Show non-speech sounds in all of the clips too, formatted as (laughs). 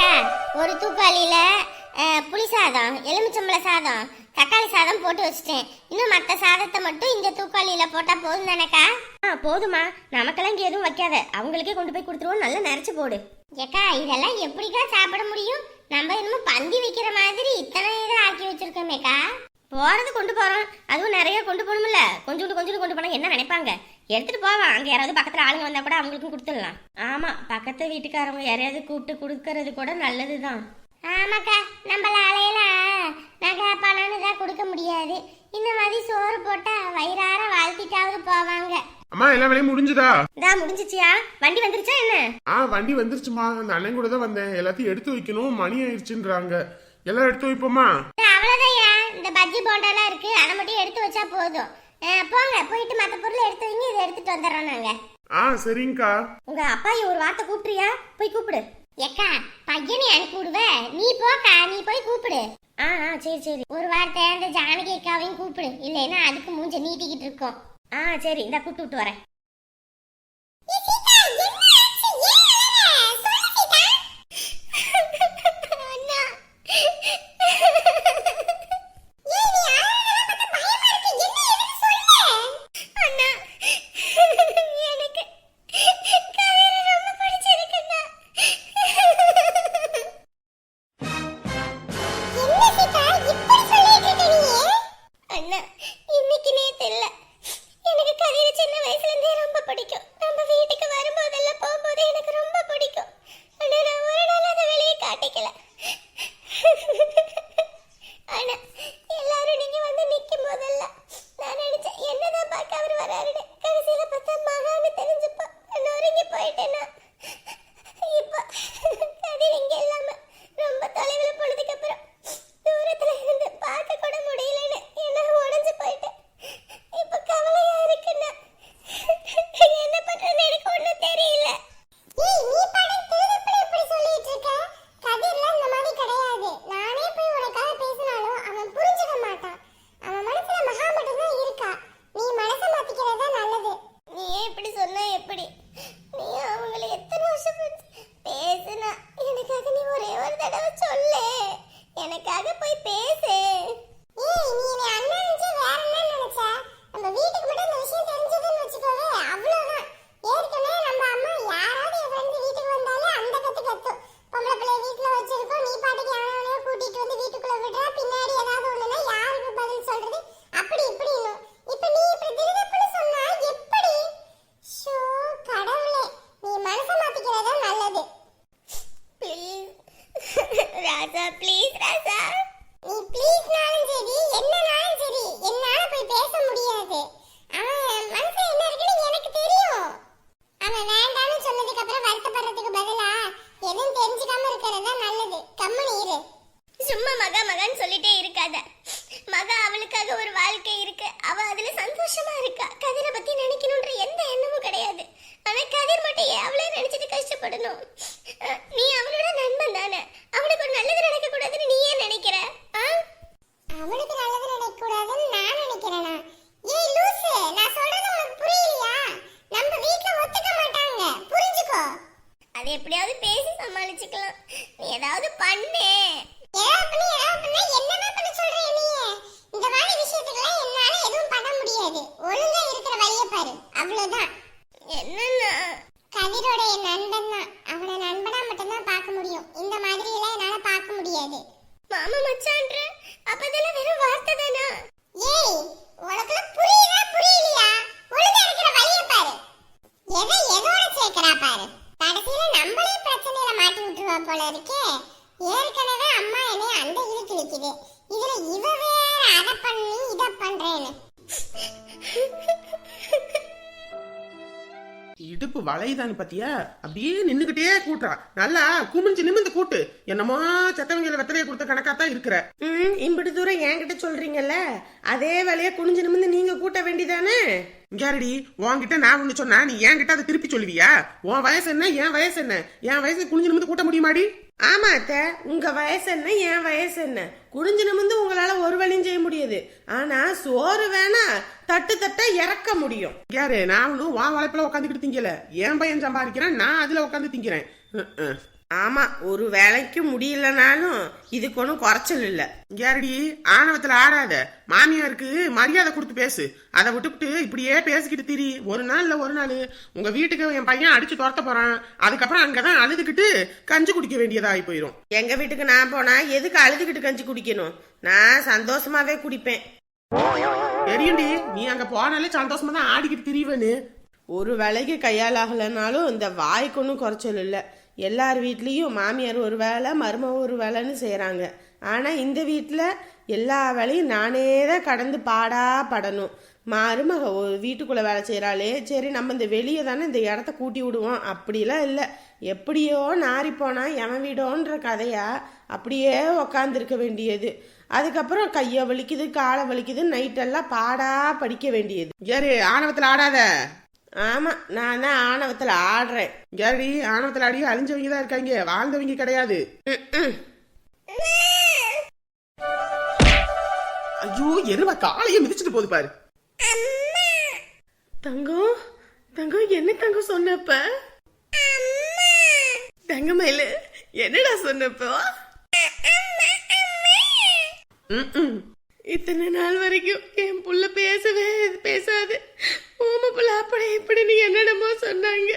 அக்கா ஒரு தூக்காளியில புளி சாதம் எலுமிச்சம்பழ சாதம் தக்காளி சாதம் போட்டு வச்சிட்டேன். இன்னும் மற்ற சாதத்தை மட்டும் இந்த தூக்காளியில போட்டா போதும் தானேக்கா? ஆ போதுமா நமக்கெல்லாம் இங்கே எதுவும் வைக்காத. அவங்களுக்கே கொண்டு போய் கொடுத்துருவோம். நல்லா நிறைச்சு போடு. ஏக்கா இதெல்லாம் எப்படிக்கா சாப்பிட முடியும்? நம்ம என்னமோ பந்தி வைக்கிற மாதிரி இத்தனை இதை ஆக்கி வச்சிருக்கோமேக்கா. போறது கொண்டு போறோம். அதுவும் நிறைய கொண்டு போகணும்ல. கொஞ்சோண்டு கொஞ்சோண்டு கொண்டு போனா என்ன நினைப்பாங்க? எடுத்துட்டு போவான் அங்க யாராவது பக்கத்துல ஆளுங்க வந்தா கூட அவங்களுக்கும் கொடுத்துடலாம். ஆமா பக்கத்து வீட்டுக்காரங்க யாரையாவது கூப்பிட்டு கொடுக்கறது கூட நல்லதுதான். ஆமாக்கா நம்மளாலையில நகை பணம்னு தான் கொடுக்க முடியாது. இந்த மாதிரி சோறு போட்டா வயிறார வாழ்த்திட்டாவது போவாங்க. அம்மா எல்லா வேலையும் முடிஞ்சுதா? இதா முடிஞ்சிச்சியா? வண்டி வந்துருச்சா என்ன? ஆ வண்டி வந்துருச்சுமா அந்த அண்ணன் கூட தான் வந்தேன். எல்லாத்தையும் எடுத்து வைக்கணும். மணி ஆயிடுச்சுன்றாங்க எல்லாம் எடுத்து வைப்போமா அவ்வளோதையா இந்த பஜ்ஜி போண்டாலாம் இருக்கு. அதை மட்டும் எடுத்து வச்சா போதும். போங்க போயிட்டு மற்ற பொருளை எடுத்து வைங்க. எடுத்துட்டு வந்துடுறோம் நாங்க. ஆ சரிங்கக்கா. உங்க அப்பாயி ஒரு வார்த்தை கூப்பிட்றியா? போய் கூப்பிடு. ஏக்கா பையனை அனுப்பி விடுவ. நீ போக்கா நீ போய் கூப்பிடு. ஆ ஆ சரி சரி. ஒரு வார்த்தை அந்த ஜானகி அக்காவையும் கூப்பிடு. இல்லைன்னா அதுக்கு மூஞ்ச நீட்டிக்கிட்டு இருக்கோம். ஆ சரி இந்த கூப்பிட்டு விட்டு வரேன். பேசி நீ ஏதாவது பண்ணு. இடுப்பு வளையுதான்னு பாத்தியா? அப்படியே நின்னுகிட்டே கூட்டுறா. நல்லா குமிஞ்சு நிமிந்து கூட்டு. என்னமோ செத்தவங்கள வெத்தலையை கொடுத்த கணக்காத்தான் இருக்கிற. ம் இம்பிட்டு தூரம் என்கிட்ட சொல்றீங்கல்ல? அதே வேலையை குனிஞ்சு நிமிந்து நீங்க கூட்ட வேண்டியதானே? இங்காரடி உன்கிட்ட நான் ஒண்ணு சொன்னா நீ என்கிட்ட அதை திருப்பி சொல்லுவியா? உன் வயசு என்ன? என் வயசு என்ன? என் வயசு குனிஞ்சு நிமிந்து கூட்ட முடியுமாடி? ஆமா அத்த உங்க வயசு என்ன என் வயசு என்ன? குடிஞ்சு நிமிந்து உங்களால ஒரு வழியும் செய்ய முடியாது. ஆனா சோறு வேணா தட்டு தட்டா இறக்க முடியும். யாரு? நான் வா உன் வளைப்புல உட்காந்துக்கிட்டு திங்கல. என் பையன் சம்பாதிக்கிறேன் நான் அதுல உட்காந்து திங்கிறேன். ஆமா ஒரு வேலைக்கு முடியலனாலும் இதுக்கு ஒன்றும் குறைச்சல் இல்லை. யாரடி? ஆணவத்துல ஆடாத மாமியாருக்கு மரியாதை கொடுத்து பேசு. அதை விட்டுவிட்டு இப்படியே பேசிக்கிட்டு திரி. ஒரு நாள் இல்ல ஒரு நாள். உங்க வீட்டுக்கு என் பையன் அடிச்சு துரத்த போறான். அதுக்கப்புறம் அங்கதான் அழுதுகிட்டு கஞ்சி குடிக்க வேண்டியதா ஆகி போயிரும். எங்க வீட்டுக்கு நான் போனா எதுக்கு அழுதுகிட்டு கஞ்சி குடிக்கணும்? நான் சந்தோஷமாவே குடிப்பேன். தெரியும்டி. நீ அங்க போனாலே சந்தோஷமா தான் ஆடிக்கிட்டு திரிவேன்னு. ஒரு வேலைக்கு கையால் ஆகலைனாலும் இந்த வாய்க்கு ஒன்றும் குறைச்சல் இல்லை. எல்லார் வீட்லேயும் மாமியார் ஒரு வேலை மருமக ஒரு வேலைன்னு செய்கிறாங்க ஆனால் இந்த வீட்டில் எல்லா வேலையும் நானே தான் கடந்து பாடா படணும். மருமக ஒரு வீட்டுக்குள்ளே வேலை செய்கிறாளே சரி நம்ம இந்த வெளியே தானே இந்த இடத்த கூட்டி விடுவோம். அப்படிலாம் இல்லை. எப்படியோ நாரி போனால் எவன் வீடோன்ற கதையா அப்படியே உக்காந்துருக்க வேண்டியது. அதுக்கப்புறம் கையை வலிக்குது காலை வலிக்குது நைட்டெல்லாம் பாடா படிக்க வேண்டியது. சரி ஆணவத்தில் ஆடாத. ஆமா நான் தான் ஆணவத்துல ஆடுறேன். யாரடி ஆணவத்துல ஆடி அழிஞ்சவங்க தான் இருக்காங்க. வாழ்ந்தவங்க கிடையாது. ஐயோ எருவ காலையே மிதிச்சிட்டு போகுது பாரு. தங்கம் தங்கம் என்ன தங்கம் சொன்னப்ப தங்கமயில என்னடா சொன்னப்போ ம்ம். இத்தனை நாள் வரைக்கும் என் புள்ள பேசவே பேசாது. ஓம புள்ள அப்படி இப்படின்னு என்னென்னமோ சொன்னாங்க.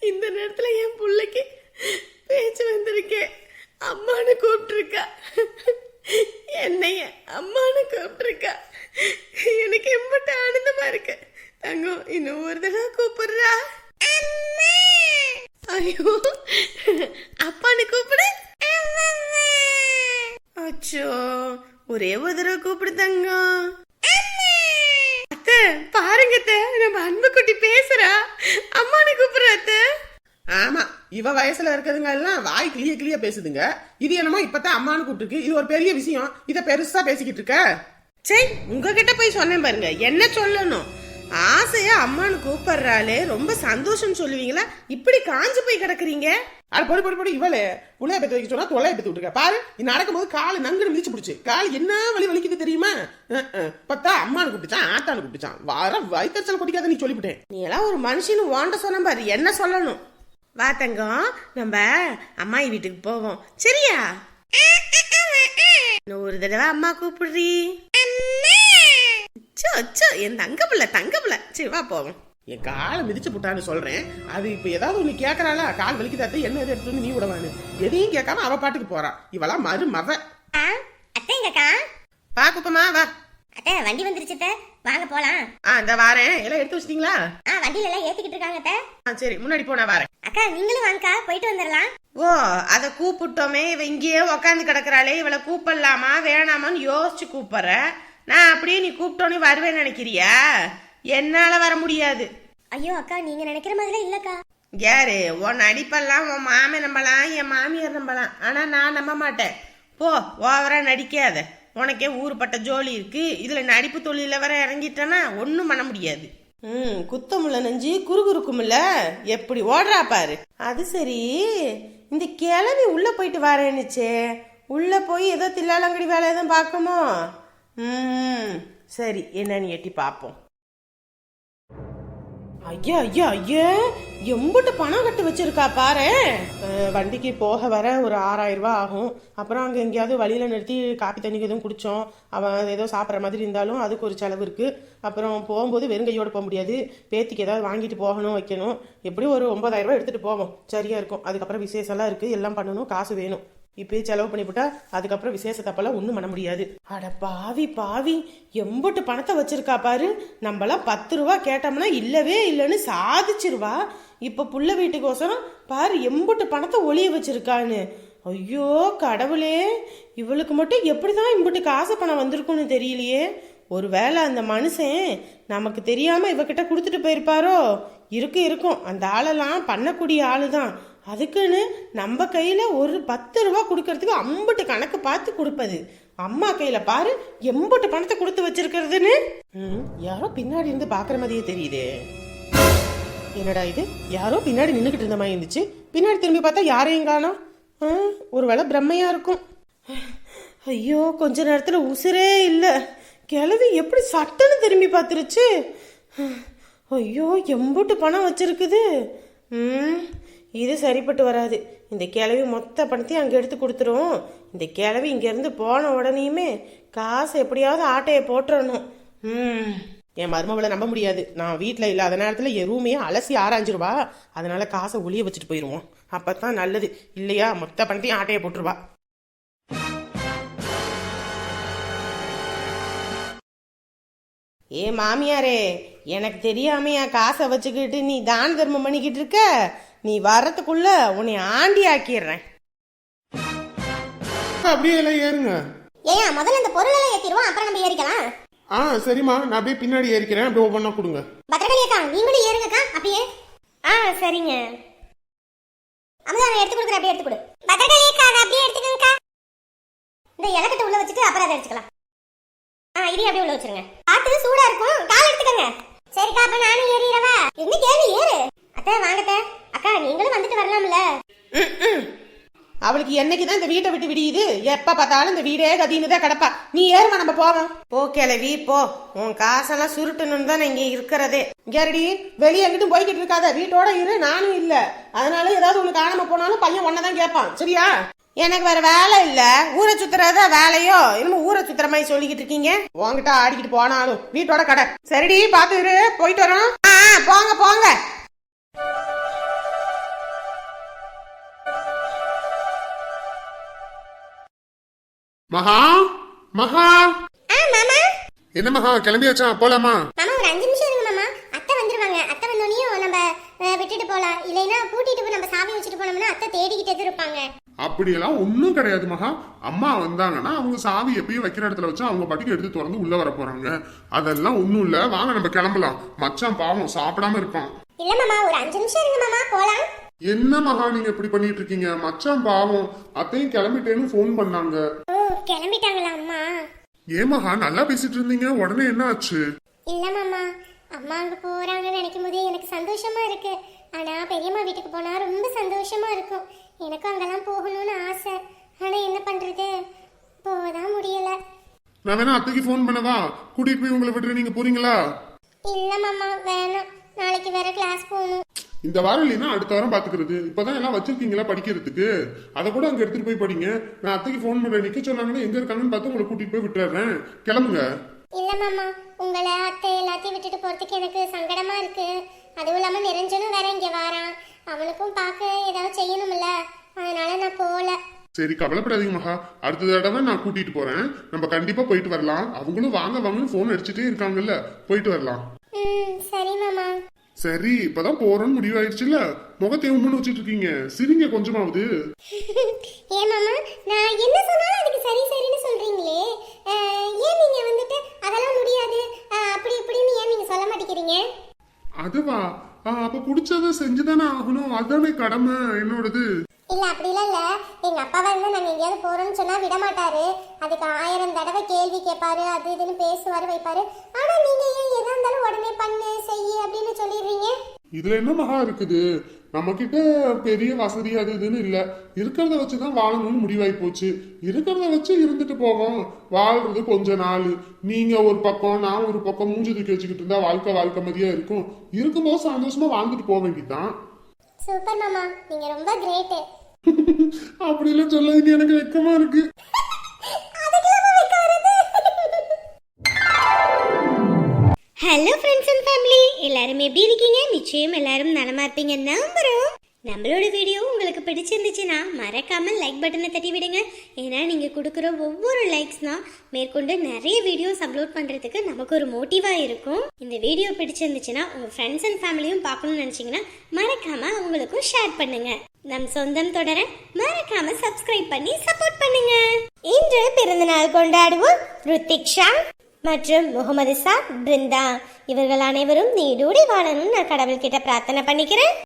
இந்த நேரத்துல என் புள்ளைக்கு பேச்சு வந்திருக்கேன் அம்மானு கூப்பிட்டுருக்கா. என்னைய அம்மானு கூப்பிட்டுருக்கா. எனக்கு எம்பட்ட ஆனந்தமா இருக்கு. தங்கம் இன்னும் ஒரு தடவை கூப்பிடுறா. ஐயோ அப்பான்னு கூப்பிடு. அச்சோ. ஒரே ஒரு தடவை கூப்பிடு தங்கம் அத்தை பாருங்க அத்தை நம்ம அன்பு குட்டி பேசுறா. அம்மானு கூப்பிடுற அத்தை. ஆமா இவ வயசுல இருக்கிறதுங்க எல்லாம் வாய் கிளிய கிளிய பேசுதுங்க. இது என்னமோ இப்பதான் அம்மான்னு கூப்பிட்டுருக்கு. இது ஒரு பெரிய விஷயம். இத பெருசா பேசிக்கிட்டு இருக்க. சரி உங்ககிட்ட போய் சொன்னேன் பாருங்க. என்ன சொல்லணும்? ஆசையா அம்மானு கூப்பிடுறாளே. ரொம்ப சந்தோஷம் சொல்லுவீங்களா? இப்படி காஞ்சு போய் கிடக்குறீங்க? அட பொடி பொடி பொடி இவளே. புள்ளைய பெத்து வைக்க சொன்னா தொலைய பெத்து விட்டுருக்க. பாரு நீ நடக்கும்போது காலு நங்குன்னு மிதிச்சு பிடிச்சு. கால் என்ன வலி வலிக்குது தெரியுமா. பத்தா அம்மானு கூப்பிட்டுச்சான் ஆத்தானு கூப்பிட்டுச்சான். வர வயிற்றுச்சல் குடிக்காத நீ சொல்லிவிட்டேன். நீ எல்லாம் ஒரு மனுஷனு ஓண்ட சொன்ன பாரு என்ன சொல்லணும்? வா தங்கம் நம்ம அம்மாயி வீட்டுக்கு போவோம். சரியா? ஒரு தடவை அம்மா கூப்பிடுறீ? அச்சோ அச்சோ என் தங்க பிள்ளை தங்க பிள்ளை சரி வா போவோம். என் காலை மிதிச்சு புட்டான்னு சொல்றேன். அது இப்ப ஏதாவது ஒண்ணு கேக்குறாளா? கால் வலிக்குதாத்த என்ன எது எடுத்து நீ விடவான்னு. எதையும் கேட்காம அவ பாட்டுக்கு போறா. இவளா மறு மவ. ஆ அத்தை எங்கக்கா வா குப்பமா வா. அத்தை வண்டி வந்துருச்சு வாங்க போலாம். ஆ இந்த வாரேன். எல்லாம் எடுத்து வச்சிட்டீங்களா? ஆ வண்டியில எல்லாம் ஏத்திக்கிட்டு இருக்காங்க அத்தை. ஆ சரி முன்னாடி போ நான் வரேன். அக்கா நீங்களும் வாங்கக்கா போயிட்டு வந்துடலாம் ஓ அதை கூப்பிட்டோமே இவ இங்கேயே உக்காந்து கிடக்குறாளே இவளை கூப்பிடலாமா வேணாமான்னு யோசிச்சு கூப்பிடுற. நான் அப்படியே நீ கூப்பிட்டோன்னே வருவேன்னு நினைக்கிறியா? என்னால வர முடியாது. ஐயோ அக்கா நீங்க நினைக்கிற மாதிரிலாம் இல்லக்கா. யாரு? உன் நடிப்பெல்லாம் உன் மாமன் நம்பலாம் என் மாமியார் நம்பலாம். ஆனா நான் நம்ப மாட்டேன். போ ஓவரா நடிக்காத. உனக்கே ஊருப்பட்ட ஜோலி இருக்கு. இதுல நடிப்பு தொழில வர இறங்கிட்டனா ஒன்றும் பண்ண முடியாது. ம் குத்தமுள்ள நெஞ்சு குறுகுறுக்குமில்ல? எப்படி ஓடுறா பாரு. அது சரி. இந்த கிளவி உள்ள போயிட்டு வரேன்னுச்சே. உள்ள போய் ஏதோ தில்லாலங்கடி வேலை எதுவும் பார்க்கமோ? ம். சரி என்னன்னு எட்டி பார்ப்போம். ஐயா ஐயா ஐயா. எம்பிட்டு பணம் கட்டு வச்சிருக்கா பாரு. வண்டிக்கு போக வர ஒரு ஆறாயிரம் ரூபாய் ஆகும். அப்புறம் அங்கே எங்கேயாவது வழியில் நிறுத்தி காப்பி தண்ணிக்கு எதுவும் குடித்தோம் அவன் ஏதோ சாப்பிட்ற மாதிரி இருந்தாலும் அதுக்கு ஒரு செலவு இருக்குது அப்புறம் போகும்போது வெறுங்கையோடு போக முடியாது. பேத்திக்கு ஏதாவது வாங்கிட்டு போகணும் வைக்கணும். எப்படியும் ஒரு ஒன்பதாயிரம் ரூபாய் எடுத்துகிட்டு போவோம். சரியாக இருக்கும். அதுக்கப்புறம் விசேஷம்லாம் இருக்குது எல்லாம் பண்ணணும். காசு வேணும். இப்பயே செலவு பண்ணிவிட்டா அதுக்கப்புறம் விசேஷத்தப்பெல்லாம் ஒன்றும் பண்ண முடியாது. அட பாவி பாவி. எம்பட்டு பணத்தை வச்சிருக்கா பாரு. நம்மளாம் பத்து ரூபா கேட்டோம்னா இல்லவே இல்லைன்னு சாதிச்சிருவா. இப்போ புள்ள வீட்டுக்கோசரம் பாரு எம்பட்டு பணத்தை ஒளிய வச்சிருக்கான்னு. ஐயோ கடவுளே. இவளுக்கு மட்டும் எப்படிதான் இம்புட்டு காசு பணம் வந்திருக்கும்னு தெரியலையே. ஒருவேளை அந்த மனுஷன் நமக்கு தெரியாம இவகிட்ட கொடுத்துட்டு போயிருப்பாரோ? இருக்கும் இருக்கும். அந்த ஆளெல்லாம் பண்ணக்கூடிய ஆளு தான் அதுக்குன்னு நம்ம கையில் ஒரு பத்து ரூபா கொடுக்கறதுக்கு அம்புட்டு கணக்கு பார்த்து கொடுப்பது. அம்மா கையில் பாரு எம்புட்டு பணத்தை கொடுத்து வச்சிருக்கிறதுன்னு. ம், யாரோ பின்னாடி இருந்து பார்க்குற மாதிரியே தெரியுதே. என்னடா இது? யாரோ பின்னாடி நின்றுக்கிட்டு இருந்த மாதிரி இருந்துச்சு. பின்னாடி திரும்பி பார்த்தா யாரையும் காணோம் ஒரு வேளை பிரம்மையாக இருக்கும். ஐயோ கொஞ்ச நேரத்தில் உசுரே இல்லை. கிழவி எப்படி சட்டன்னு திரும்பி பார்த்துருச்சு. ஐயோ எம்புட்டு பணம் வச்சிருக்குது. ம் இது சரிப்பட்டு வராது. இந்த கிழவி மொத்த பணத்தையும் அங்கே எடுத்து கொடுத்துரும். இந்த கிழவி இங்கேருந்து போன உடனேயுமே காசு எப்படியாவது ஆட்டையை போட்டுறணும். ம். என் மருமவளை நம்ப முடியாது. நான் வீட்டில் இல்லாத நேரத்தில் என் ரூமையே அலசி ஆராய்ஞ்சிருவா. அதனால காசை ஒளிய வச்சுட்டு போயிடுவோம் அப்போ தான் நல்லது. இல்லையா? மொத்த பணத்தையும் ஆட்டையை போட்டுருவா. ஏ மாமியாரே எனக்கு தெரியாமையா காசை வச்சுக்கிட்டு நீ தான தர்மம் பண்ணிக்கிட்டு இருக்க? நீ வர்றதுக்குள்ள உன்னை ஆண்டி ஆக்கிடுறேன் அப்படியே எல்லாம் ஏறுங்க. ஏன் முதல்ல இந்த பொருள் எல்லாம் ஏத்திடுவோம் அப்புறம் நம்ம ஏறிக்கலாம். ஆ சரிம்மா. நான் அப்படியே பின்னாடி ஏறிக்கிறேன். அப்படியே ஒவ்வொன்றா கொடுங்க. பத்திரகாளி அக்கா நீங்களும் ஏறுங்கக்கா அப்படியே. ஆ சரிங்க. அமுதா நான் எடுத்து கொடுக்குறேன் அப்படியே எடுத்து கொடு. பத்திரகாளி அக்கா அதை அப்படியே எடுத்துக்கோங்கக்கா. இந்த இலக்கத்தை உள்ள வச்சுட்டு அப்புறம் அதை எடுத்துக்கலாம். ஆ இதையும் அப்படியே உள்ள வச்சிருங்க. பார்த்து சூடா இருக்கும். கால் எடுத்துக்கங்க. சரிக்கா அப்ப நானும் ஏறிடவா? என்ன கேள்வி ஏறு. அத்தை வாங்கத்த அக்கா நீங்களும் வந்துட்டு வரலாம்ல. அவளுக்கு என்னைக்கு தான் இந்த வீட்டை விட்டு விடியுது? எப்ப பார்த்தாலும் இந்த வீடே கதின்னு தான் கிடப்பா. நீ ஏறுமா நம்ம போவோம். போ கிளவி போ. உன் காசெல்லாம் சுருட்டணும்னு தான் இங்க இருக்கிறதே. கேரடி வெளியே எங்கிட்டும் போய்கிட்டு இருக்காத. வீட்டோட இரு நானும் இல்ல. அதனால ஏதாவது உனக்கு காணாம போனாலும் பையன் ஒன்னதான் கேட்பான். சரியா? எனக்கு வேற வேலை இல்ல. ஊரை சுத்துறதா வேலையோ? இன்னும் ஊரை சுத்துற மாதிரி சொல்லிக்கிட்டு இருக்கீங்க? உன்கிட்ட ஆடிக்கிட்டு போனாலும் வீட்டோட கடை. சரிடி பாத்து இரு. போயிட்டு வரோம். ஆ, போங்க போங்க. மகா? மகா? ஆ மாமா. என்ன மகா கிளம்பியாச்சா? போலாமா? மாமா ஒரு அஞ்சு நிமிஷம் இருங்க மாமா. அத்தை வந்துருவாங்க. அத்தை வந்தோடனையும் நம்ம விட்டுட்டு போலாம். இல்லைன்னா பூட்டிட்டு போய் நம்ம சாவி வச்சுட்டு போனோம்னா அத்தை தேடிக்கிட்டே இருப்பாங்க. அப்படியெல்லாம் ஒன்றும் கிடையாது மகா. அம்மா வந்தாங்கன்னா அவங்க சாவி எப்பயும் வைக்கிற இடத்துல வச்சு அவங்க பாட்டுக்கு எடுத்து திறந்து உள்ள வர போறாங்க. அதெல்லாம் ஒன்றும் இல்லை. வாங்க நம்ம கிளம்பலாம். மச்சான் பாவம் சாப்பிடாம இருப்பான். இல்ல மாமா. ஒரு அஞ்சு நிமிஷம் இருங்க மாமா. போலாம். என்ன மகா நீங்க இப்படி பண்ணிட்டு இருக்கீங்க மச்சான் பாவம். அத்தையும் கிளம்பிட்டேன்னு ஃபோன் பண்ணாங்க. ஓ கிளம்பிட்டாங்களா அம்மா? ஏன் மகா நல்லா பேசிட்டு இருந்தீங்க உடனே என்ன ஆச்சு? இல்ல மாமா. அம்மா அங்க போறாங்கன்னு நினைக்கும் போதே எனக்கு சந்தோஷமா இருக்கு. ஆனா பெரியம்மா வீட்டுக்கு போனா ரொம்ப சந்தோஷமா இருக்கும். எனக்கும் அங்கெல்லாம் போகணும்னு ஆசை. ஆனா என்ன பண்றது? போதான் முடியல. நான் வேணா அத்தைக்கு ஃபோன் பண்ணவா? கூட்டிட்டு போய் உங்களை விட்டுட்டு நீங்க போறீங்களா? இல்ல மாமா வேணாம். நாளைக்கு வேற கிளாஸ் போகணும். இந்த வாரம் இல்லைன்னா அடுத்த வாரம் பாத்துக்கிறது. இப்பதான் எல்லாம் வச்சிருக்கீங்களா படிக்கிறதுக்கு? அதை கூட அங்க எடுத்துட்டு போய் படிங்க. நான் அத்தைக்கு ஃபோன் பண்றேன். நிக்க சொன்னாங்கன்னா எங்க இருக்காங்கன்னு பார்த்து உங்களை கூட்டிட்டு போய் விட்டுறேன். கிளம்புங்க. இல்ல மாமா உங்களை அத்தை எல்லாத்தையும் விட்டுட்டு போறதுக்கு எனக்கு சங்கடமா இருக்கு. அதுவும் இல்லாம நிரஞ்சனும் வேற இங்க வாரான். அவனுக்கும் பார்க்க ஏதாவது செய்யணும்ல. அதனால நான் போகல சரி கவலைப்படாதீங்க மகா. அடுத்த தடவை நான் கூட்டிட்டு போறேன். நம்ம கண்டிப்பா போயிட்டு வரலாம். அவங்களும் வாங்க வாங்கன்னு ஃபோன் அடிச்சுட்டே இருக்காங்கல்ல. போயிட்டு வரலாம். ம் சரி மாமா. சரி இப்பதான் போறோம்னு முடிவாயிடுச்சுல்ல? முகத்தை உம்முன்னு வச்சுட்டு இருக்கீங்க சிரிங்க கொஞ்சமாவது. (laughs) ஏன் மாமா நான் என்ன சொன்னாலும் அதுக்கு சரி சரின்னு சொல்றீங்களே. அஹ், ஏன் நீங்க வந்துட்டு அதெல்லாம் முடியாது? அப்படி இப்படின்னு ஏன் நீங்க சொல்ல மாட்டேங்கிறீங்க? அதுவா? அப்ப பிடிச்சத செஞ்சுதானே ஆகணும். அதுதானே கடமை என்னோடது? இல்ல அப்படிலாம் இல்ல. எங்க அப்பாவா இருந்தா நாங்க எங்கேயாவது போறோம்னு சொன்னா விட மாட்டாரு. அதுக்கு ஆயிரம் தடவை கேள்வி கேட்பாரு அது இதுன்னு பேசுவாரு வைப்பாரு. ஆனா நீங்க ஏன் எதா இருந்தாலும் உடனே பண்ணு செய்யு அப்படின்னு சொல்லிடுறீங்க? இதுல என்ன மகா இருக்குது? நம்ம கிட்ட பெரிய வசதி அது இதுன்னு இல்ல. இருக்கிறத வச்சுதான் வாழணும்னு முடிவாகி போச்சு. இருக்கிறத வச்சு இருந்துட்டு போவோம். வாழ்றது கொஞ்ச நாள். நீங்க ஒரு பக்கம் நான் ஒரு பக்கம் மூஞ்சி தூக்கி வச்சுக்கிட்டு இருந்தா வாழ்க்கை வாழ்க்கை மாதிரியா இருக்கும். இருக்கும்போது சந்தோஷமா வாழ்ந்துட்டு போக வேண்டியதுதான். சூப்பர் மாமா. நீங்க ரொம்ப கிரேட் அப்படிலாம் சொல்லாதீங்க எனக்கு வெக்கமா இருக்கு. ஹலோ ஃப்ரெண்ட்ஸ் அண்ட் ஃபேமிலி எல்லாரும் எப்படி இருக்கீங்க? நிச்சயம் எல்லாரும் நலமா இருப்பீங்க நம்புறோம். நம்மளோட வீடியோ உங்களுக்கு பிடிச்சிருந்துச்சுன்னா மறக்காம லைக் பட்டனை தட்டி விடுங்க. ஏன்னா நீங்க கொடுக்குற ஒவ்வொரு லைக்ஸ் தான் மேற்கொண்டு நிறைய வீடியோஸ் அப்லோட் பண்றதுக்கு நமக்கு ஒரு மோட்டிவா இருக்கும். இந்த வீடியோ பிடிச்சிருந்துச்சுன்னா உங்க ஃப்ரெண்ட்ஸ் அண்ட் ஃபேமிலியும் பார்க்கணும்னு நினைச்சீங்கன்னா மறக்காம அவங்களுக்கும் ஷேர் பண்ணுங்க. நம் சொந்தம் தொடர மறக்காம சப்ஸ்கிரைப் பண்ணி சப்போர்ட் பண்ணுங்க. இன்று பிறந்தநாள் கொண்டாடுவோம் ருத்திக்ஷா மற்றும் முகமது சா பிருந்தா. இவர்கள் அனைவரும் நீடூடி வாழணும்னு நான் கடவுள்கிட்ட பிரார்த்தனை பண்ணிக்கிறேன்.